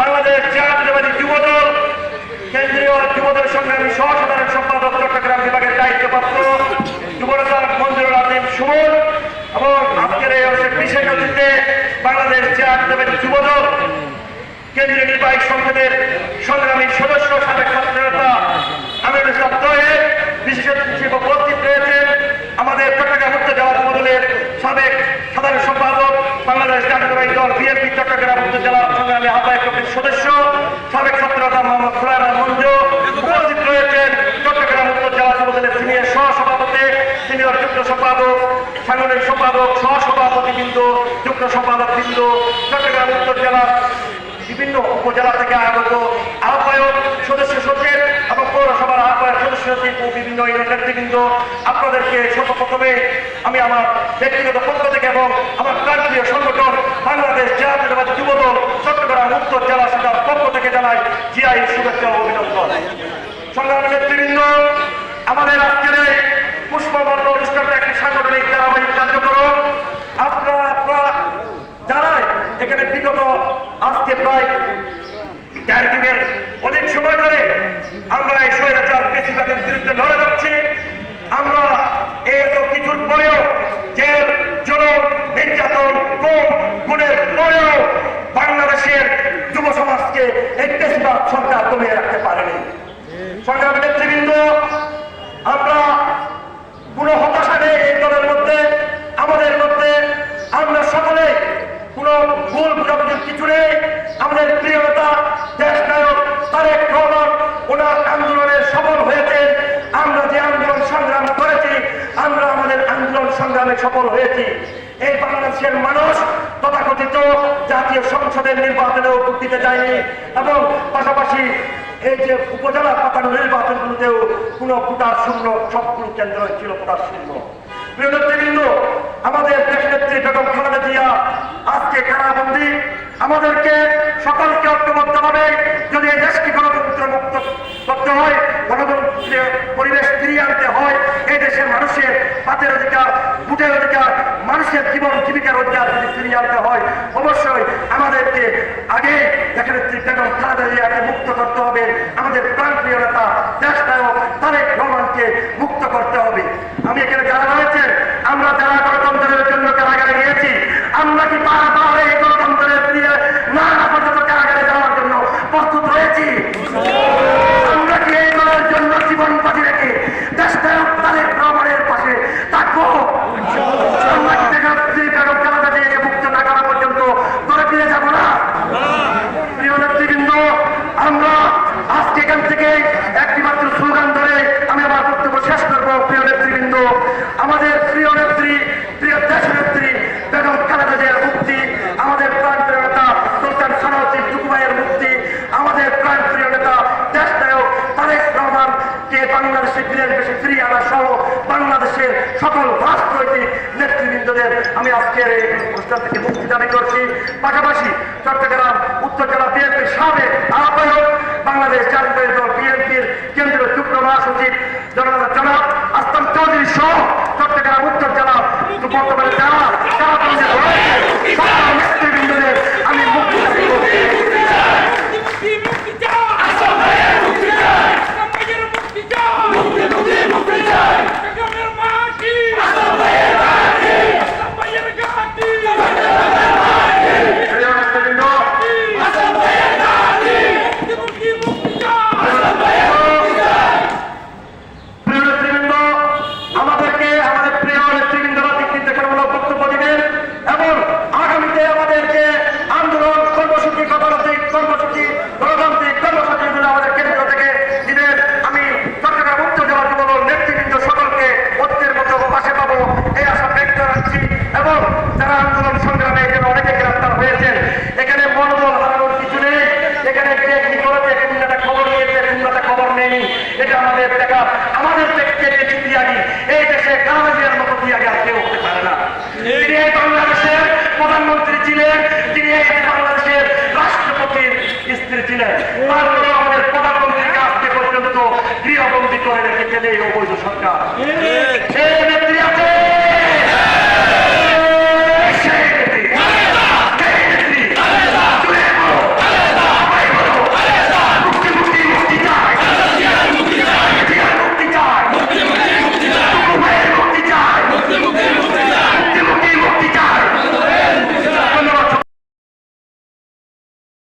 বাংলাদেশ জাতীয়তাবাদী যুবদল, কেন্দ্রীয় যুবদল সংগ্রামী সহ সম্পাদক চট্টগ্রাম বিভাগের দায়িত্বপ্রাপ্ত বিশেষ অতিথিতে বাংলাদেশ জাতীয়তাবাদী যুবদল, কেন্দ্রীয় নির্বাহী সংসদের সংগ্রামী সদস্য সাবেক ছাত্র নেতা আমির বিশেষ অতিথি হিসেবে আমাদের চট্টগ্রাম উত্তর জেলা যুবদলের সাবেক সাধারণ সম্পাদক বাংলাদেশ জাতীয়তাবাদী দল বিএনপি চট্টগ্রাম উত্তর জেলা সংগ্রামী আহ্বায়ক কমিটির সদস্য, সাবেক ছাত্র মোহাম্মদ সুলাইমান মঞ্জু, উপস্থিত রয়েছেন চট্টগ্রাম উত্তর জেলা যুবদলের সিনিয়র সহ সভাপতি সিনিয়র যুগ্ম সম্পাদক, সাংগঠনিক সম্পাদক সহ সভাপতি বিন্দু, যুগ্ম সম্পাদক বিন্দু, চট্টগ্রাম উত্তর জেলা বিভিন্ন উপজেলা থেকে আগত আহ্বায়ক, সদস্য সচিব এবং পৌরসভার আহ্বায়ক সদস্য সচিব বিভিন্ন ইউনিয়ন নেতৃবৃন্দ আপনাদেরকে সর্বপ্রথমে আমি আমার ব্যক্তিগত পক্ষ থেকে এবং আমার প্রান্তীয় সংগঠন বাংলাদেশ জাতীয়তাবাদী যুবদল, চট্টগ্রাম উত্তর জেলা শাখার পক্ষ থেকে জানাই জিআই শুভেচ্ছা ও অভিনন্দন। সংগ্রামী নেতৃবৃন্দ, আমাদের আজকের এই পুষ্পবর্ণ অনুষ্ঠানটা একটি সাংগঠনিক ধারাবাহিক কার্যক্রম। আপনারা আপনারা জানাই এখানে বিগত আজকে প্রায় চার দিনের অনেক সময় ধরে আমরা এই স্বৈরাচার বেশিরভাগের বিরুদ্ধে লড়ে যাচ্ছে। আমরা এত কিছুর পরেও জেল জনম নির্যাতন কোম গুণের পরেও বাংলাদেশের যুব সমাজকে এই বেশিরভাগ সরকার দমিয়ে রাখতে পারেনি সংগ্রামী নেতৃবৃন্দ আমরা কোন হতাশা নেই এই দলের মধ্যে আমাদের মধ্যে আমরা সকলে কোন ভুল বুঝাবুঝির কিছু নেই আমাদের প্রিয় নেতা দেশ নায়ক তারেক রহমান ওনার আন্দোলনে সফল হয়েছেন আমরা যে আন্দোলন সংগ্রাম করেছি, আমরা আমাদের আন্দোলন সংগ্রামে সফল হয়েছি। এই বাংলাদেশের মানুষ তথাকথিত জাতীয় সংসদের নির্বাচনেও ভোট দিতে যায়নি এবং পাশাপাশি এই যে উপজেলা পাতানো নির্বাচনগুলোতেও কোনো ভোটার শূন্য, সবগুলো কেন্দ্র ছিল ভোটার শূন্য। আমাদের দেশ নেত্রী বেগম খালেদা জিয়া আজকে কারাবন্দি। আমাদেরকে সকলকে ঐক্যবদ্ধ হবে যদি এই দেশকে গণতন্ত্র মুক্ত করতে হয় গণতন্ত্রের পরিবেশ ফিরিয়ে আনতে হয়, এই দেশের মানুষের পাতের অধিকার ভোটের অধিকার, মানুষের জীবন, জীবিকার অধিকার যদি ফিরিয়ে আনতে হয়, অবশ্যই আমাদেরকে আগে দেখা বেগম খালেদা জিয়াকে মুক্ত করতে হবে। আমাদের প্রাণপ্রিয় নেতা দেশ নায়ক তারেক রহমানকে মুক্ত করতে হবে আমি এখানে যারা রয়েছেন আমরা যারা গণতন্ত্রের জন্য কারাগারে গিয়েছি আমরা কি বারবার এই গণতন্ত্রের ফিরে না না পর্যন্ত কারাগারে যাওয়ার জন্য প্রস্তুত রয়েছি আমরা কি এই দলের জন্য জীবন বাজি রেখে দেশ নায়ক তারেক রহমানের পাশে থাকব আমরা কি বেগম বেগম খালেদা জিয়াকে মুক্ত না করা পর্যন্ত দলে ফিরে যাব না প্রিয় নেতৃবৃন্দ আমরা আজকে এখান থেকে একটি মাত্র স্লোগান ধরে আমি আমার বক্তব্য শেষ করব প্রিয় নেতৃবৃন্দ আমাদের প্রিয় নেত্রী প্রিয় দেশ নেত্রী বেগম খালেদা জিয়ার মুক্তি আমাদের প্রাণ প্রিয় নেতা সুলতান সানাউদ্দিন টুকুমাইয়ের মুক্তি আমাদের প্রাণ প্রিয় নেতা দেশ নায়ক তারেক রহমানকে বাংলাদেশে ফিরে দেশে ফিরিয়ে আনা সহ বাংলাদেশের সকল রাজনৈতিক নেতৃবৃন্দদের আমি আজকের এই অনুষ্ঠান থেকে মুক্তি দাবি করছি। পাশাপাশি চট্টগ্রাম, উত্তর জেলা বিএনপির সাবেক আহ্বায়ক, বাংলাদেশ জাতীয় দল বিএনপির কেন্দ্রীয় যুগ্ম মহাসচিব জনাব জনাব আস্তান চৌধুরী সহ চট্টগ্রাম, উত্তর জেলা বর্তমানে যারা যারা বন্দী রয়েছে সকল নেতৃবৃন্দদের আমি মুক্তি দাবি করছি মুক্তি মুক্তি চাই আসমানের মুক্তি চাই আসমানের মুক্তি চাই মুক্তি মুক্তি মুক্তি চাই কাকামের মাটি আসমানের মাটি আসমানের ঘাটি প্রিয় নেতৃবৃন্দ, আসমানের ঘাটি মুক্তি মুক্তি মুক্তি চাই প্রিয় নেতৃবৃন্দ, আমাদেরকে আমাদের প্রিয় নেতৃবৃন্দরা দিক নির্দেশনামূলক বক্তব্য দিবেন এবং আগামীতে আমাদেরকে আন্দোলন কর্মসূচি গণতান্ত্রিক কর্মসূচি গণতান্ত্রিক কর্মসূচিগুলো আমাদের কেন্দ্র থেকে দিবেন আমি চট্টগ্রাম উত্তর জেলা যুবদল নেতৃবৃন্দ সকলকে ঐক্যের মতো পাশে পাবো এই আশা ব্যক্ত রাখছি এবং যারা আন্দোলন সংগ্রামে এখানে অনেকে গ্রেপ্তার হয়েছেন এখানে মনোবল হারানোর কিছু নেই এখানে কে কি করেছে কোনটা খবর নিয়েছে কোনটা খবর নেই এটা আমাদের দেখা আমাদের দেখতে বেশি তিয়াগি এই দেশে কালাজিয়ার মতো তিয়াগি আর কেউ হতে পারে না তিনি এই বাংলাদেশের প্রধানমন্ত্রী ছিলেন, তিনি বাংলাদেশের রাষ্ট্রপতির স্ত্রী ছিলেন। তারপরে আমাদের প্রধানমন্ত্রীকে আজকে পর্যন্ত গৃহবন্দী করে রেখেছেন এই অবৈধ সরকার।